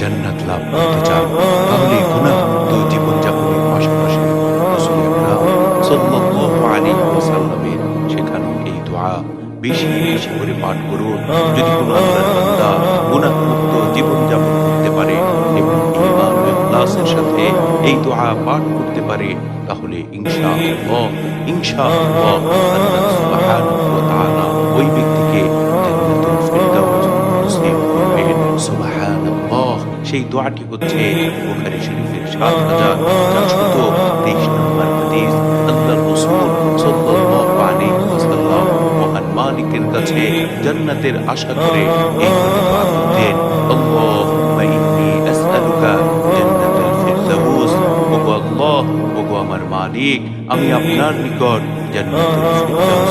জান্নাত লাভ করতে চান, তাহলে জীবনযাপনের পাশাপাশি এই পাঠ করতে পারে তাহলে ওয়া তাআলা ওই ব্যক্তিকে সেই দোয়াটি হচ্ছে বুখারী শরীফের 7423 নম্বর হাদিস। আল্লাহ রাসূল সাল্লাল্লাহু আলাইহি ওয়াসাল্লাম মহান মালিকের কাছে জান্নাতের আশা করে এই দোয়া করতেন। আল্লাহুম্মা ইন্নী আসআলুকা জান্নাতুল ফিরদাউস। ওগো আল্লাহ, ওগো আমার মালিক, আমি আপনার নিকট জান্নাতুল ফিরদাউস